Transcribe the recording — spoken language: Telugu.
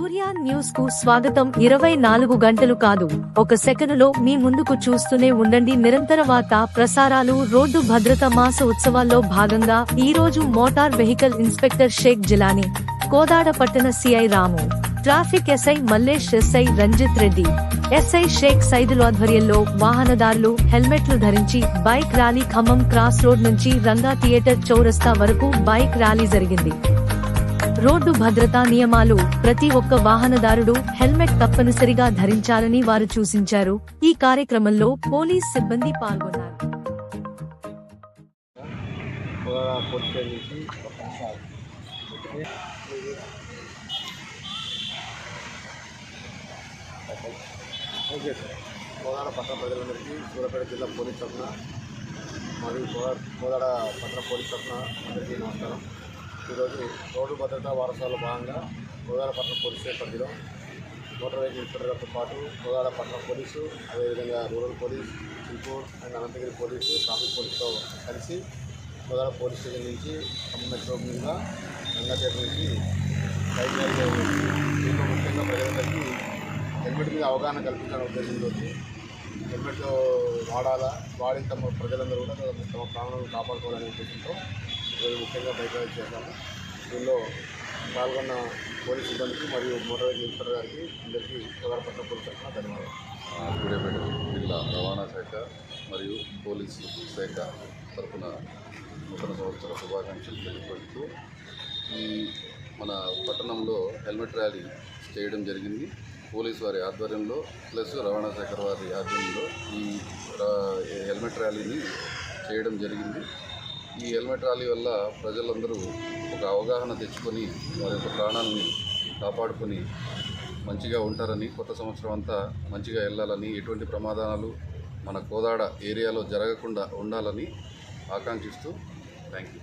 న్యూస్కు స్వాగతం. ఇరవై నాలుగు గంటలు కాదు. ఒక సెకనులో మీ ముందుకు చూస్తూనే ఉండండి. నిరంతర వార్త ప్రసారాలు రోడ్డు భద్రత మాస ఉత్సవాల్లో భాగంగా ఈ రోజు motor vehicle inspector Shaik Jilani Kodad పట్టణ CI Ramu traffic SI Mallesh SI Ranjith Reddy SI Shaik Saidula ఆధ్వర్యంలో వాహనదారులు హెల్మెట్లు ధరించి bike rally Khammam cross road నుంచి రంగా థియేటర్ చౌరస్తా వరకు బైక్ ర్యాలీ జరిగింది. రోడ్డు భద్రతా నియమాలు ప్రతి ఒక్క వాహనదారుడు హెల్మెట్ తప్పనిసరిగా ధరించాలని వారు సూచించారు. ఈ కార్యక్రమంలో పోలీస్ సిబ్బంది పాల్గొన్నారు. Okay sir. కోదాడ పట్టణ ప్రజలందరికీ సూర్యాపేట జిల్లా పోలీస్ తరఫున మరియు కోదాడ కోదాడ పట్టణ పోలీస్ తరఫున అందరికీ నమస్కారం ఈరోజు రోడ్డు భద్రతా వారసాల్లో భాగంగా కోదాడ పోలీస్ స్టేషన్ పరిధిలో మోటార్ వెహికల్ ఇన్స్పెక్టర్తో పాటు కోదాడ పోలీసు అదేవిధంగా rural police Chilpur and Anantagiri police traffic పోలీసుతో కలిసి గోదావరి పోలీస్ స్టేషన్ నుంచి మెట్రో మీదుగా గంగాచేట నుంచి బైక్ దీంట్లో ముఖ్యంగా ప్రజలందరికీ హెల్మెట్ మీద అవగాహన కల్పించాలని ఉద్దేశంతో హెల్మెట్ వాడాలా వాడి తమ ప్రజలందరూ కూడా తమ ప్రాణాలను కాపాడుకోవాలనే ఉద్దేశంతో ఈరోజు ముఖ్యంగా బైక్ చేశాము. దీనిలో పాల్గొన్న పోలీస్ సిబ్బందికి మరియు మోటార్ ఇన్స్పెక్టర్ గారికి అందరికీ కోదాడ పట్ల పోలీస్ ధన్యవాదాలు. సూర్యాపేట జిల్లా రవాణా శాఖ మరియు పోలీసు శాఖ తరఫున నూతన సంవత్సర శుభాకాంక్షలు తెలియపడుతూ ఈ మన పట్టణంలో హెల్మెట్ ర్యాలీ చేయడం జరిగింది. పోలీసు వారి ఆధ్వర్యంలో ప్లస్ రవాణా శాఖ వారి ఆధ్వర్యంలో ఈ హెల్మెట్ ర్యాలీని చేయడం జరిగింది. ఈ హెల్మెట్ ర్యాలీ వల్ల ప్రజలందరూ ఒక అవగాహన తెచ్చుకొని వారి యొక్క ప్రాణాలని కాపాడుకొని మంచిగా ఉంటారని కొత్త సంవత్సరం అంతా మంచిగా వెళ్ళాలని ఎటువంటి ప్రమాదాలు మన కోదాడ ఏరియాలో జరగకుండా ఉండాలని ఆకాంక్షిస్తూ థ్యాంక్ యూ